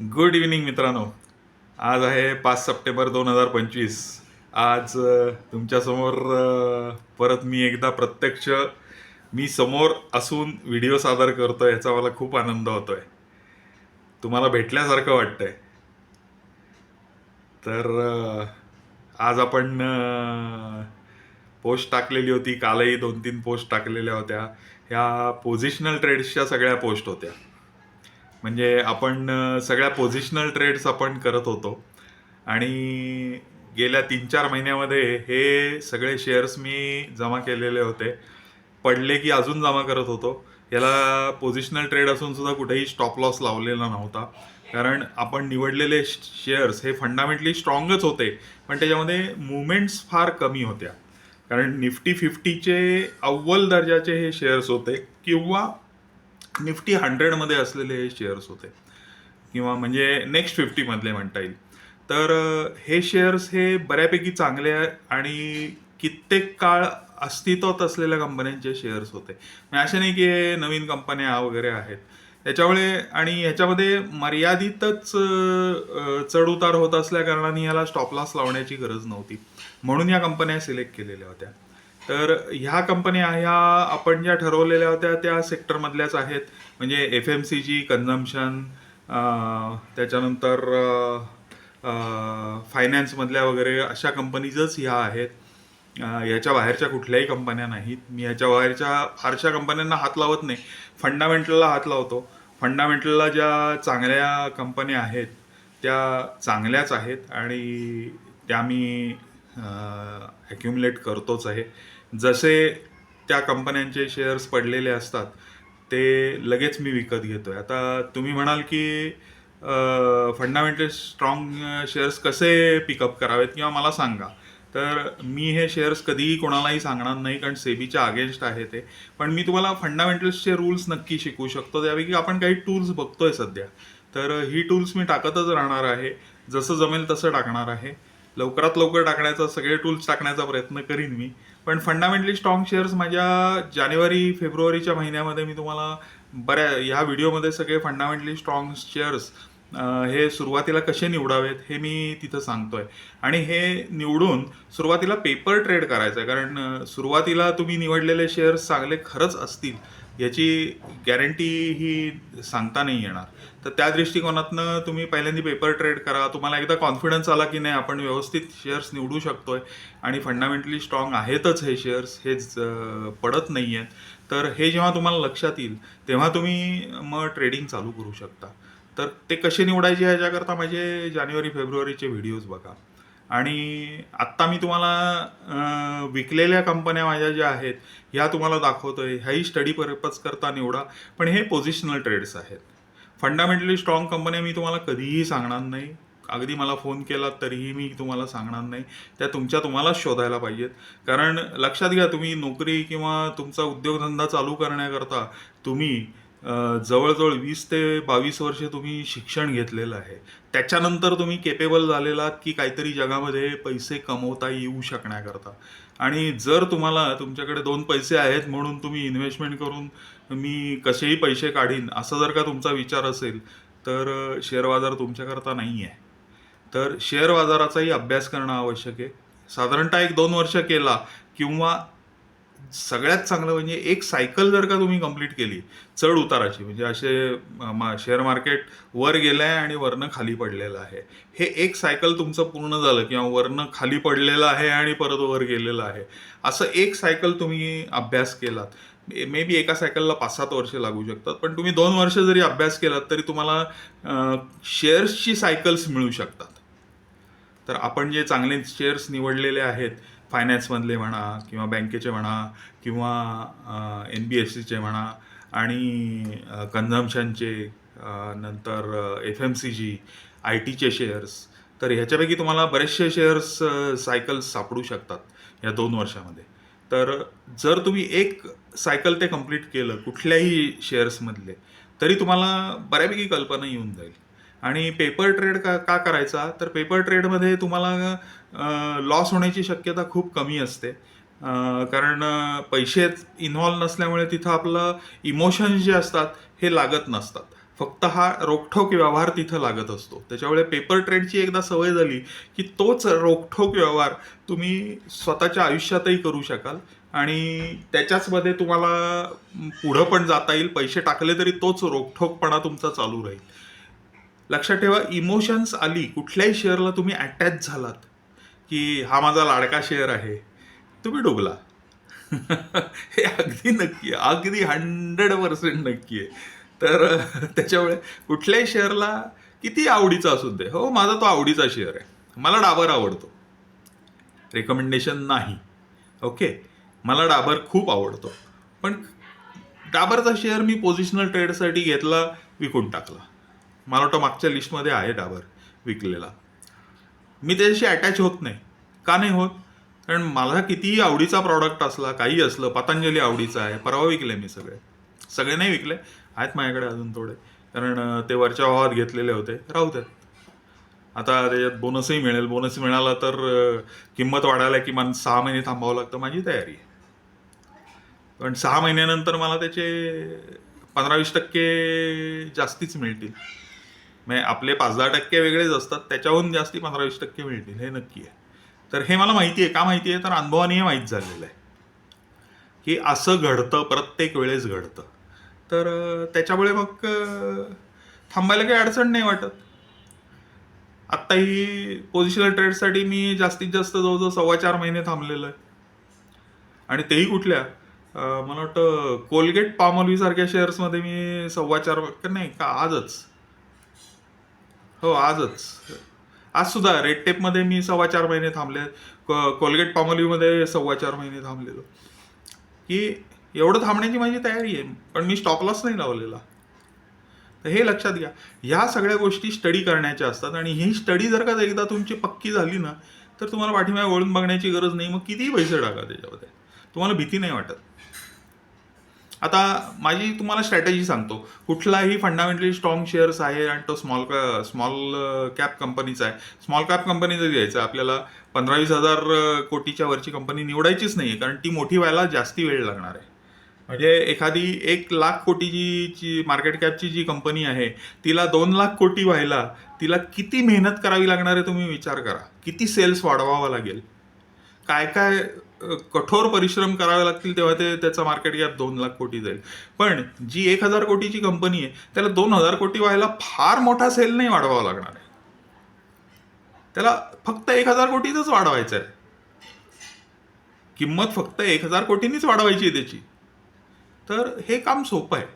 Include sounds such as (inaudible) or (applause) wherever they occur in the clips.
Good evening मित्रांनो. आज आहे पाच सप्टेंबर दोन हजार पंचवीस. आज तुमच्यासमोर परत मी एकदा प्रत्यक्ष मी समोर असून व्हिडिओ सादर करतोय याचा मला खूप आनंद होतोय. तुम्हाला भेटल्यासारखं वाटतंय. तर आज आपण पोस्ट टाकलेली होती. कालही दोन तीन पोस्ट टाकलेल्या होत्या. ह्या पोझिशनल ट्रेड्सच्या सगळ्या पोस्ट होत्या. म्हणजे आपण सगळ्या पोझिशनल ट्रेड्स आपण करत होतो. आणि गेल्या तीन चार महिन्यामध्ये हे सगळे शेअर्स मी जमा केलेले होते. पडले की अजून जमा करत होतो. याला पोझिशनल ट्रेड असून सुद्धा कुठेही स्टॉप लॉस लावलेला नव्हता. कारण आपण निवडलेले शेअर्स हे फंडामेंटली स्ट्रॉंगच होते. पण त्याच्यामध्ये मुवमेंट्स फार कमी होत्या. कारण निफ्टी फिफ्टीचे अव्वल दर्जाचे हे शेअर्स होते किंवा निफ्टी हंड्रेडमध्ये असलेले हे शेअर्स होते. किंवा म्हणजे नेक्स्ट फिफ्टीमधले म्हणता येईल. तर हे शेअर्स हे बऱ्यापैकी चांगले आहे आणि कित्येक काळ अस्तित्वात असलेल्या कंपन्यांचे शेअर्स होते. म्हणजे असे नाही की हे नवीन कंपन्या वगैरे आहेत. त्याच्यामुळे आणि ह्याच्यामध्ये मर्यादितच चढउतार होत असल्या कारणाने याला स्टॉपलास लावण्याची गरज नव्हती. म्हणून या कंपन्या सिलेक्ट केलेल्या होत्या. तर ह्या कंपन्या ह्या आपण ज्या ठरवलेल्या होत्या त्या सेक्टरमधल्याच आहेत. म्हणजे F M C G consumption त्याच्यानंतर फायनान्समधल्या वगैरे अशा कंपनीजच ह्या आहेत. ह्याच्या याच्या बाहेरच्या कुठल्याही कंपन्या नाहीत. मी याच्या बाहेरच्या फारशा कंपन्यांना हात लावत नाही. फंडामेंटलला हात लावतो. फंडामेंटलला ज्या चांगल्या कंपन्या आहेत त्या चांगल्याच आहेत. आणि त्या मी ॲक्युमुलेट करतोच आहे. जसे त्या कंपन्यांचे शेअर्स पडलेले असतात ते लगेच मी विकत घेतो आहे आता तुम्ही म्हणाल की फंडामेंटल स्ट्रॉंग शेअर्स कसे पिकअप करावेत किंवा मला सांगा. तर मी हे शेअर्स कधीही कोणालाही सांगणार नाही कारण सेबीच्या अगेन्स्ट आहे ते. पण मी तुम्हाला फंडामेंटल्सचे रूल्स नक्की शिकवू शकतो त्यापैकी आपण काही टूल्स बघतोय सध्या. तर ही टूल्स मी टाकतच राहणार आहे. जसं जमेल तसं टाकणार आहे. लवकरात लवकर टाकण्याचा सगळे टूल्स टाकण्याचा प्रयत्न करीन मी. पण फंडामेंटली स्ट्रॉंग शेअर्स माझ्या जानेवारी फेब्रुवारीच्या महिन्यामध्ये मी तुम्हाला बऱ्या ह्या व्हिडिओमध्ये सगळे फंडामेंटली स्ट्रॉंग शेअर्स हे सुरुवातीला कसे निवडावेत हे मी तिथं सांगतोय. आणि हे निवडून सुरुवातीला पेपर ट्रेड करायचं आहे कारण सुरुवातीला तुम्ही निवडलेले शेअर्स चांगले खरंच असतील. याची गॅरंटी ही सांगता नाही येणार. तर त्या दृष्टिकोनातनं तुम्ही पहिल्यांदा पेपर ट्रेड करा. तुम्हाला एकदा कॉन्फिडन्स आला की नाही आपण व्यवस्थित शेअर्स निवडू शकतोय. आणि फंडामेंटली स्ट्रॉंग आहेतच हे शेअर्स हेच पडत नाही आहेत तर हे जेव्हा तुम्हाला लक्षात येईल तेव्हा तुम्ही मग ट्रेडिंग चालू करू शकता. तर ते कसे निवडायचे ह्याच्याकरता माझे जानेवारी फेब्रुवारीचे व्हिडिओज बघा. आणि आत्ता मी तुम्हाला विकलेल्या कंपन्या माझ्या ज्या आहेत ह्या तुम्हाला दाखवतोय. ह्याही स्टडी पर्पज करता निवडा. पण हे पोझिशनल ट्रेड्स आहेत. फंडामेंटली स्ट्रॉंग कंपन्या मी तुम्हाला कधीही सांगणार नाही. अगदी मला फोन केला तरीही मी तुम्हाला सांगणार नाही. त्या तुमच्या तुम्हालाच शोधायला पाहिजेत. कारण लक्षात घ्या तुम्ही नोकरी किंवा तुमचा उद्योगधंदा चालू करण्याकरता तुम्ही जवळजवळ वीस ते बावीस वर्ष तुम्ही शिक्षण घेतलेलं आहे. त्याच्यानंतर तुम्ही केपेबल झालेलात की काहीतरी जगामध्ये पैसे कमवता येऊ शकण्याकरता. आणि जर तुम्हाला तुमच्याकडे दोन पैसे आहेत म्हणून तुम्ही इन्व्हेस्टमेंट करून मी कसेही पैसे काढीन असा जर का तुमचा विचार असेल तर शेअर बाजार तुमच्याकरता नाही आहे तर शेअर बाजाराचाही अभ्यास करणं आवश्यक आहे. साधारणतः एक दोन वर्ष केला किंवा सगळ्यात चांगलं म्हणजे एक सायकल जर का तुम्ही कंप्लीट केली चढ उताराची म्हणजे असे मा- शेअर मार्केट वर गेलं आहे आणि वरनं खाली पडलेलं आहे. हे एक सायकल तुमचं पूर्ण झालं किंवा वरनं खाली पडलेलं आहे आणि परत वर गेलेलं आहे. असं एक सायकल तुम्ही अभ्यास केलात. मे बी एका सायकलला पाच सात वर्ष लागू शकतात पण तुम्ही दोन वर्ष जरी अभ्यास केलात तरी तुम्हाला शेअर्सची सायकल्स मिळू शकतात. तर आपण जे चांगले शेअर्स निवडलेले आहेत फायनान्समधले म्हणा किंवा बँकेचे म्हणा किंवा एन बी एफ सीचे म्हणा आणि कन्झम्शनचे नंतर F M C G I टीचे शेअर्स तर ह्याच्यापैकी तुम्हाला बरेचसे शेअर्स सायकल्स सापडू शकतात या दोन वर्षामध्ये. तर जर तुम्ही एक सायकल ते कंप्लीट केलं कुठल्याही शेअर्समधले तरी तुम्हाला बऱ्यापैकी कल्पना येऊन जाईल. आणि पेपर ट्रेड का का करायचा? तर पेपर ट्रेडमध्ये तुम्हाला लॉस होण्याची शक्यता खूप कमी असते. कारण पैसे इन्व्हॉल्व नसल्यामुळे तिथं आपलं इमोशन्स जे असतात हे लागत नसतात. फक्त हा रोखठोक व्यवहार तिथं लागत असतो. त्याच्यामुळे पेपर ट्रेडची एकदा सवय झाली की तोच रोखठोक व्यवहार तुम्ही स्वतःच्या आयुष्यातही करू शकाल आणि त्याच्याचमध्ये तुम्हाला पुढं पण जाता येईल. पैसे टाकले तरी तोच रोखठोकपणा तुमचा चालू राहील. लक्षात ठेवा इमोशन्स आली कुठल्याही शेअरला तुम्ही अटॅच झालात की हा माझा लाडका शेअर आहे तुम्ही डुबला. (laughs) हे अगदी नक्की आहे अगदी हंड्रेड पर्सेंट नक्की आहे. तर (laughs) त्याच्यामुळे कुठल्याही शेअरला किती आवडीचा असू दे हो माझा तो आवडीचा शेअर आहे. मला डाबर आवडतो. रेकमेंडेशन नाही. ओके मला डाबर खूप आवडतो. पण डाबरचा शेअर मी पोझिशनल ट्रेडसाठी घेतला विकून टाकला. मला वाटतं मागच्या लिस्टमध्ये आहे डाबर विकलेला. मी त्याच्याशी अटॅच होत नाही. का नाही होत? कारण मला कितीही आवडीचा प्रॉडक्ट असला काही असलं पतंजली आवडीचा आहे परवा विकले मी सगळे. सगळे नाही विकले आहेत माझ्याकडे अजून थोडे. कारण ते वरच्या भावात घेतलेले होते. राहू द्यात आता त्याच्यात बोनसही मिळेल. बोनस मिळाला तर किंमत वाढायला किमान सहा महिने थांबावं लागतं माझी तयारी. आहे पण सहा महिन्यानंतर मला त्याचे पंधरा वीस टक्के जास्तीच मिळतील. म्हणजे आपले पाच दहा टक्के वेगळेच असतात त्याच्याहून जास्ती पंधरा वीस टक्के मिळतील हे नक्की आहे. तर हे मला माहिती आहे. का माहिती आहे? तर अनुभवाने हे माहीत झालेलं आहे. की असं घडतं प्रत्येक वेळेस घडतं. तर त्याच्यामुळे मग थांबायला काही अडचण नाही वाटत. आत्ताही पोझिशनल ट्रेडसाठी मी जास्तीत जास्त जवळजवळ सव्वा चार महिने थांबलेलो आहे. आणि तेही कुठल्या? मला वाटतं कोलगेट पामोली सारख्या शेअर्समध्ये मी सव्वा चार नाही का आजच हो आजच. आज सुद्धा रेड टेपमध्ये मी सव्वा चार महिने थांबले. को- कोलगेट पामोलीमध्ये सव्वा चार महिने थांबलेलो. की एवढं थांबण्याची माझी तयारी आहे पण मी स्टॉप लॉस नाही लावलेला. तर हे लक्षात घ्या. ह्या सगळ्या गोष्टी स्टडी करण्याच्या असतात आणि ही स्टडी जर का एकदा तुमची पक्की झाली ना तर तुम्हाला पाठीमागे वळून बघण्याची गरज नाही. मग कितीही पैसे टाका त्याच्यामध्ये. तुम्हाला भीती नाही वाटत. आता माझी तुम्हाला स्ट्रॅटेजी सांगतो. कुठलाही फंडामेंटली स्ट्रॉंग शेअर्स आहे आणि तो स्मॉल स्मॉल कॅप कंपनीचा आहे. स्मॉल कॅप कंपनीचं घ्यायचं आहे. आपल्याला पंधरा वीस हजार uh, कोटीच्या वरची कंपनी निवडायचीच नाही आहे कारण ती मोठी व्हायला जास्ती वेळ लागणार आहे. म्हणजे एखादी एक लाख कोटीची जी मार्केट कॅपची जी कंपनी आहे तिला दोन लाख कोटी व्हायला तिला किती मेहनत करावी लागणार आहे तुम्ही विचार करा. किती सेल्स वाढवावा लागेल. काय काय कठोर परिश्रम करावे लागतील तेव्हा ते त्याचा मार्केट कॅप दोन लाख कोटी जाईल. पण जी एक हजार कोटीची कंपनी आहे त्याला दोन हजार कोटी व्हायला फार मोठा सेल नाही वाढवावा लागणार आहे. त्याला फक्त एक हजार कोटीच वाढवायचं आहे किंमत फक्त एक हजार कोटींनीच वाढवायची आहे त्याची. तर हे काम सोपं आहे.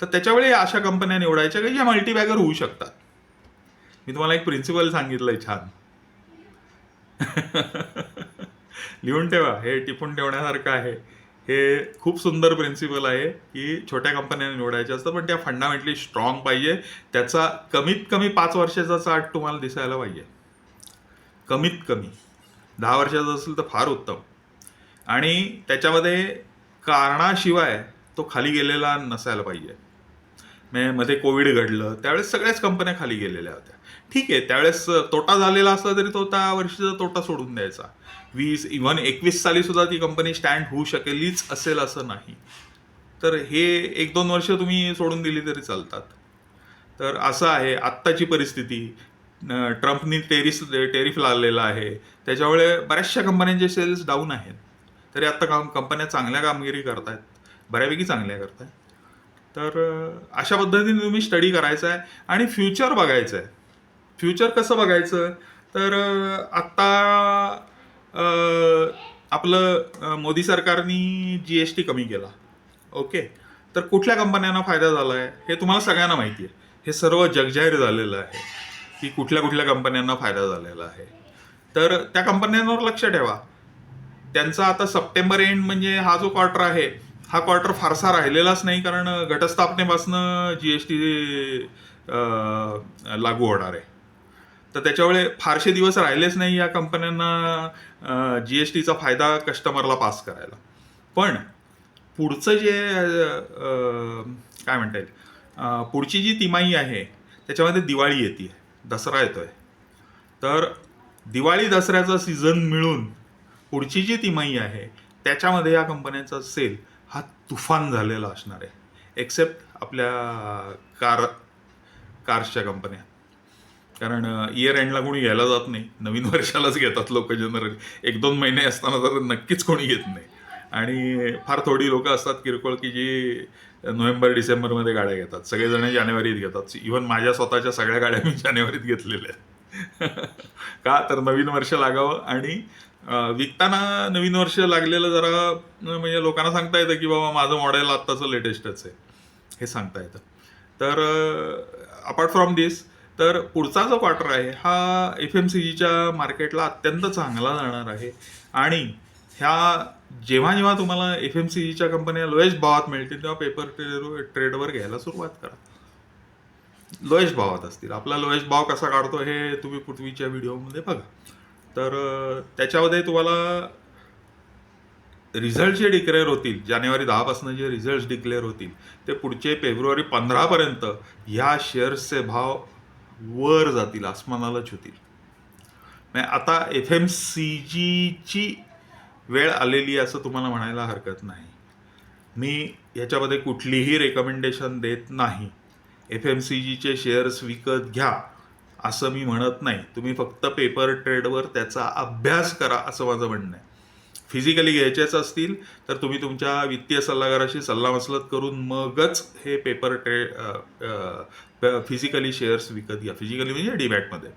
तर त्याच्यावेळी अशा कंपन्या निवडायच्या की ज्या मल्टीबॅगर होऊ शकतात. मी तुम्हाला एक प्रिन्सिपल सांगितलंय छान. (laughs) लिहून ठेवा. हे टिपून ठेवण्यासारखं आहे. हे खूप सुंदर प्रिन्सिपल आहे की छोट्या कंपन्या निवडायच्या असतं पण त्या फंडामेंटली स्ट्रॉंग पाहिजे. त्याचा कमीत कमी पाच वर्षाचा चार्ट तुम्हाला दिसायला पाहिजे. कमीत कमी. दहा वर्षाचा असेल तर फार उत्तम. आणि त्याच्यामध्ये कारणाशिवाय तो खाली गेलेला नसायला पाहिजे. म्हणजे मध्ये कोविड घडलं त्यावेळेस सगळ्याच कंपन्या खाली गेलेल्या होत्या. ठीक आहे त्यावेळेस तोटा झालेला असला तरी तो त्या वर्षीचा तोटा सोडून द्यायचा. वीस इव्हन एकवीस साली सुद्धा ती कंपनी स्टँड होऊ शकेलच असेल असं नाही. तर हे एक दोन वर्ष तुम्ही सोडून दिली तरी चालतात. तर असं आहे आत्ताची परिस्थिती. ट्रम्पनी टेरिस टेरिफ लावलेला आहे. त्याच्यामुळे बऱ्याचशा कंपन्यांचे सेल्स डाऊन आहेत. तरी आत्ता काम कंपन्या चांगल्या कामगिरी करतायत. बऱ्यापैकी चांगल्या करतायत. तर अशा पद्धतीने तुम्ही स्टडी करायचा आहे आणि फ्युचर बघायचं आहे फ्युचर कसं बघायचं? तर आत्ता आपलं मोदी सरकारनी जी एस टी कमी केला. ओके? तर कुठल्या कंपन्यांना फायदा झाला आहे हे तुम्हाला सगळ्यांना माहिती आहे. हे सर्व जगजाहीर झालेलं आहे की कुठल्या कुठल्या कंपन्यांना फायदा झालेला आहे. तर त्या कंपन्यांवर लक्ष ठेवा. त्यांचा आता सप्टेंबर एंड म्हणजे हा जो क्वार्टर आहे हा क्वार्टर फारसा राहिलेलाच नाही कारण घटस्थापनेपासनं जी एस टी लागू होणार आहे. तर त्याच्यामुळे फारसे दिवस राहिलेच नाही या कंपन्यांना जी एस टीचा फायदा कस्टमरला पास करायला. पण पुढचं जे काय म्हणता येईल? पुढची जी तिमाही आहे त्याच्यामध्ये दिवाळी येते दसरा येतो आहे तर दिवाळी दसऱ्याचा सीझन मिळून पुढची जी तिमाही आहे त्याच्यामध्ये या कंपन्यांचा सेल हा तुफान झालेला असणार आहे. एक्सेप्ट आपल्या कार कार्सच्या कंपन्या. कारण इयर एंडला कोणी घ्यायला जात नाही. नवीन वर्षालाच घेतात लोक जनरली एक दोन महिने असताना तर नक्कीच कोणी घेत नाही. आणि फार थोडी लोक असतात किरकोळ की जी नोव्हेंबर डिसेंबरमध्ये गाड्या घेतात. सगळेजण जानेवारीत घेतात. इव्हन माझ्या स्वतःच्या सगळ्या गाड्या मी जानेवारीत घेतलेल्या आहेत. (laughs) का? तर नवीन वर्ष लागावं आणि विकताना नवीन वर्ष लागलेलं जरा म्हणजे लोकांना सांगता येतं की बाबा माझं मॉडेल आत्ताचं लेटेस्टच आहे. हे सांगता येतं. तर अपार्ट फ्रॉम दिस तर पुढचा जो क्वार्टर आहे हा एफ एम सी जीच्या मार्केटला अत्यंत चांगला जाणार आहे. आणि ह्या जेव्हा जेव्हा तुम्हाला एफ एम सी जीच्या कंपन्या लोएस्ट भावात मिळतील तेव्हा पेपर ट्रेड ट्रेडवर घ्यायला सुरुवात करा. लोएस्ट भावात असतील. आपला लोएस्ट भाव कसा काढतो हे तुम्ही पृथ्वीच्या व्हिडिओमध्ये बघा. तर त्याच्यामध्ये तुम्हाला रिझल्ट जे डिक्लेअर होतील जानेवारी दहापासून जे रिझल्ट डिक्लेअर होतील ते पुढचे फेब्रुवारी पंधरापर्यंत ह्या शेअर्सचे भाव वर जातील आसमानालाच होतील आता एफ एम सी जीची वेळ आलेली आहे असं तुम्हाला म्हणायला हरकत नाही. मी याच्यामध्ये कुठलीही रेकमेंडेशन देत नाही. एफ एम सी जीचे शेअर्स विकत घ्या असं मी म्हणत नाही. तुम्ही फक्त पेपर ट्रेडवर त्याचा अभ्यास करा असं माझं म्हणणं आहे. फिजिकली घ्यायचेच असतील तर तुम्ही तुमच्या वित्तीय सल्लागाराशी सल्लामसलत करून मगच हे पेपर ट्रेड फिजिकली शेअर्स विकत घ्या. फिजिकली म्हणजे डीमॅटमध्ये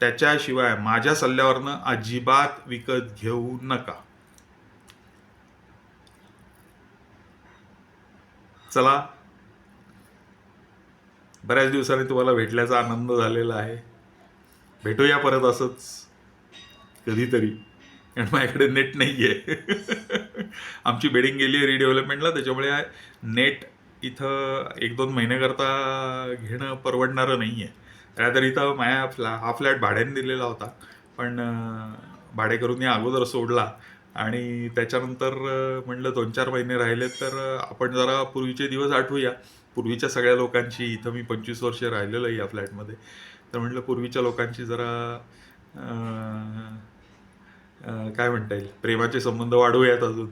त्याच्याशिवाय माझ्या सल्ल्यावरनं अजिबात विकत घेऊ नका. चला. बऱ्याच दिवसांनी तुम्हाला भेटल्याचा आनंद झालेला आहे. भेटूया परत असंच. कधीतरी. कारण माझ्याकडे नेट नाही आहे आमची बेडिंग गेली आहे रिडेव्हलपमेंटला त्याच्यामुळे नेट इथं एक दोन महिन्याकरता घेणं परवडणारं नाही आहे तर इथं माझ्या फ्लॅ हा फ्लॅट भाड्याने दिलेला होता. पण भाडेकरून या अगोदर सोडला. आणि त्याच्यानंतर म्हणलं दोन चार महिने राहिले तर आपण जरा पूर्वीचे दिवस आठवूया. पूर्वीच्या सगळ्या लोकांची इथं मी पंचवीस वर्ष राहिलेलो आहे या फ्लॅटमध्ये तर म्हटलं पूर्वीच्या लोकांची जरा काय म्हणता येईल? प्रेमाचे संबंध वाढवूयात अजून.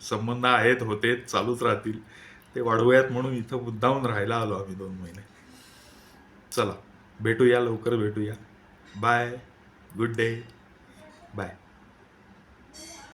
संबंध आहेत होते चालूच राहतील. ते वाढवूयात म्हणून इथं मुद्दाहून राहायला आलो आम्ही दोन महिने. चला भेटूया लवकर भेटूया. Bye good day bye